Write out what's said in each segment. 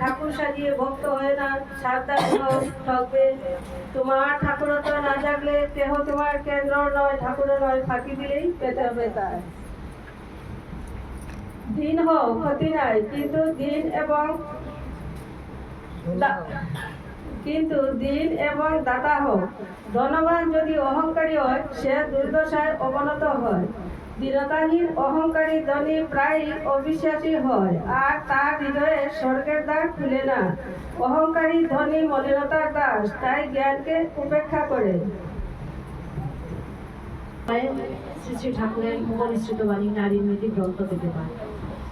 ঠাকুর না ঠকবে। তোমার কেন্দ্র নয়, ঠাকুর নয়, ফাঁকি দিলেই পেতে হবে তাই দিন হোক, ক্ষতি নাই, কিন্তু দিন এবং কিন্তু দিন এবং দাতা হোক। ধনবান যদি অহংকারী হয়, সে দুর্দশায় অবনত হয়। দীনতাহীন অহংকারী ধনী প্রায় অবিশ্বাসী হয়, আর তার হৃদয়ে স্বর্গের দ্বার খুলে না। অহংকারী ধনী মলিনতার দাস, তাই জ্ঞানকে উপেক্ষা করে। শ্রী শ্রী ঠাকুরের মুখনিসৃত বাণী নারীর নীতি গ্রন্থ পেতে পারে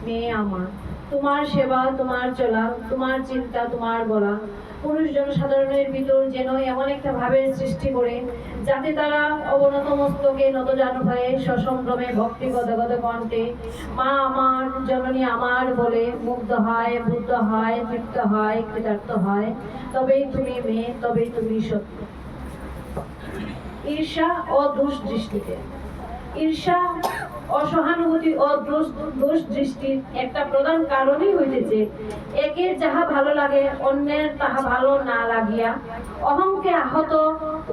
মেয়ে আমার তোমার সেবা, তোমার চলা, তোমার চিন্তা, তোমার বলা। পুরুষ জনসাধারণের ভিতর যেন এমন একটা ভাবের সৃষ্টি করে, যাতে তারা অবনত মস্তকে নত জানু হয়ে সসম্ভ্রমে ভক্তি কণ্ঠে, মা আমার, জননী আমার বলে মুগ্ধ হয় বুদ্ধ হয়, তৃপ্ত হয়, কৃতার্থ হয়। তবেই তুমি মেয়ে, তবেই তুমি সত্য। ঈর্ষা ও দোষ দৃষ্টিতে ঈর্ষা অসহানুভূতি ও দোষ দোষ দৃষ্টির একটা প্রধান কারণই হইতেছে একের যাহা ভালো লাগে, অন্যের তাহা ভালো না লাগিয়া অহংকে আহত,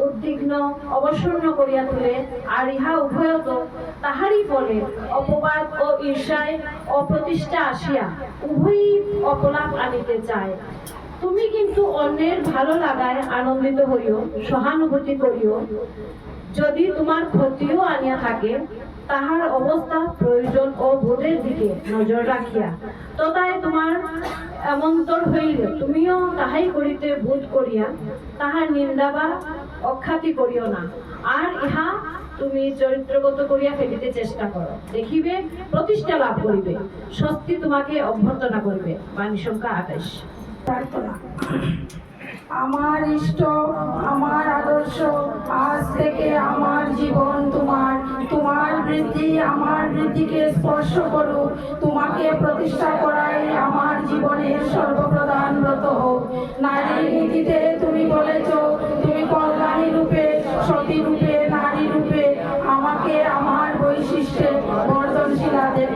উদ্বিগ্ন, অবসন্ন করিয়া তুলে, আর ইহা উভয়ত তাহারই ফলে অপবাদ ও ঈর্ষায় অপ্রতিষ্ঠা আসিয়া উভয়ই অপলাপ আনিতে চায়। তুমি কিন্তু অন্যের ভালো লাগায় আনন্দিত হইও, সহানুভূতি করিও। যদি তোমার ক্ষতিও আনিয়া থাকে তাহার অবস্থা প্রয়োজন ও বোধের দিকে নজর রাখিয়া। তথায় তোমার এমন্তর হইলে, তুমিও তাহাই করিতে বোধ করিয়া তাহার নিন্দা বা অখ্যাতি করিও না। আর ইহা তুমি চরিত্রগত করিয়া ফেলিতে চেষ্টা করো। দেখিবে, প্রতিষ্ঠা লাভ করিবে সত্যি তোমাকে অভ্যর্থনা করিবে। বাণী সংখ্যা আঠাইশ। প্রার্থনা। আমার ইষ্ট, আমার আদর্শ, আজ থেকে আমার জীবন তোমার। তোমার বৃদ্ধি আমার বৃদ্ধিকে স্পর্শ করুক। তোমাকে প্রতিষ্ঠা করাই আমার জীবনের সর্বপ্রধান ব্রত হোক। নারী নীতিতে তুমি বলেছ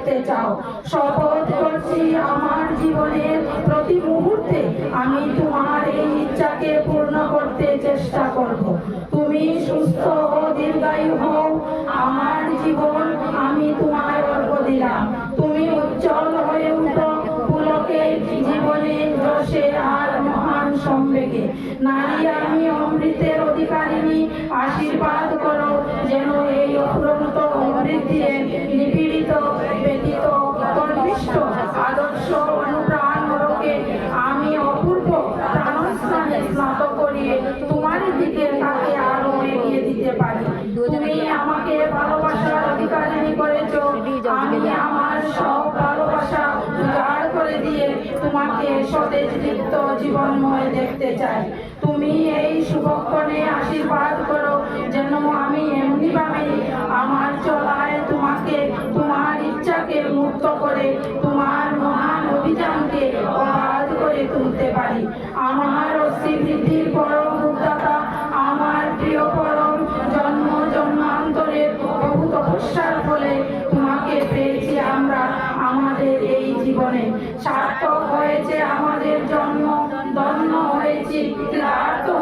দেখতে চাও। শপথ করছি আমার জীবনের প্রতি মুহূর্তে আমি তোমার এই ইচ্ছাকে পূর্ণ করতে চেষ্টা করব। তুমি সুস্থ ও দীর্ঘায়ু হও। আমার জীবন আমি তোমায় অর্প দিলাম। তুমি উজ্জ্বল হয়ে উঠো। পুলকে জীবনে যশে আর মহান সম্বেগে। নারী আমি অমৃতের অধিকারিণী। আশীর্বাদ করো যেন এই অফুরন্ত অমৃত দিয়ে সতেজ লিপ্ত জীবনময় দেখতে চাই। তুমি এই শুভক্ষণে আশীর্বাদ করো যেন আমি এমনি ভাবে আমার চলায় তোমাকে, তোমার ইচ্ছাকে মুক্ত করে, তোমার মহান অভিযানকে অবাধ করে তুলতে পারি। আমার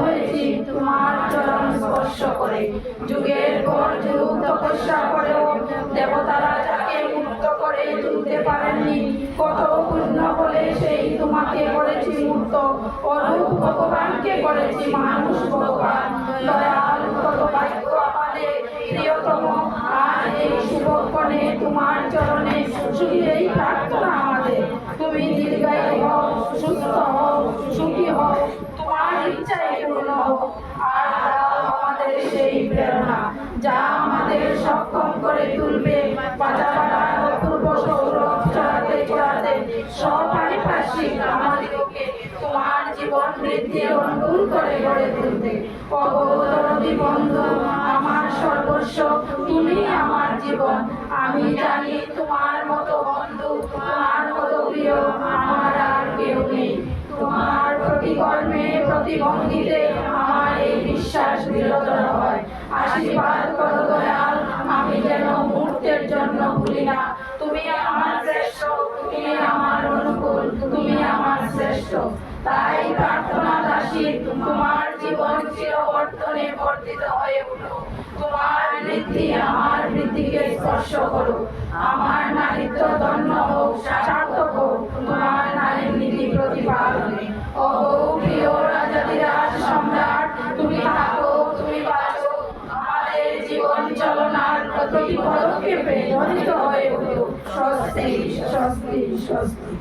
হয়েছি, তোমার চরণ স্পর্শ করে। যুগের পর যুগ তপস্যা করেও দেবতারা যাকে মুক্ত করে তুলতে পারেননি, কত পূর্ণ বলে সেই তোমাকে করেছি মুক্ত অরূপ ভগবানকে করেছি মানুষ ভগবান। দয়াল কত বাক্য আমাদের প্রিয়তম। আর এই শুভক্ষণে তোমার চরণে শুধু এই প্রার্থনা আমাদের। তুমি দীর্ঘায়ু হও, সুস্থ হও, সুখী হও। তোমার হোক আর দাও আমাদের সেই প্রেরণা, যা আমাদের সক্ষম করে তুলবে। পাতাবাড়ার অপূর্ব সৌরভ চড়াতে চড়াতে সপারিপার্শ্বিক আমাদেরকে তোমার জীবন বৃদ্ধি অনুকূল করে গড়ে তুলতে। অবদরদি বন্ধু, আমার সর্বস্ব, তুমি আমার জীবন। আমি জানি তোমার মতো বন্ধু, তোমার মতো প্রিয় আমার আর কেউ নেই। তোমার প্রতি কর্মে প্রতি এই বিশ্বাস দৃঢ়তর হয়। আশীর্বাদ করো দয়াল, আমি যেন মুহূর্তের জন্য ভুলি না। তুমি আমার শ্রেষ্ঠ, তুমি আমার অনুকূল, তুমি আমার শ্রেষ্ঠ। তাই প্রার্থনা দাসী, তোমার জীবন চিরবর্তনে বর্ধিত হয়ে উঠো তোমার বৃদ্ধি, আমার বৃদ্ধিকে স্পর্শ করো আমার নারীত্ব ধন্য হোক সার্থক হোক, তোমার নারীর নীতি প্রতিপালনে। ও প্রিয় জড়িত হয়ে উঠো স্বস্তি স্বস্তি স্বস্তি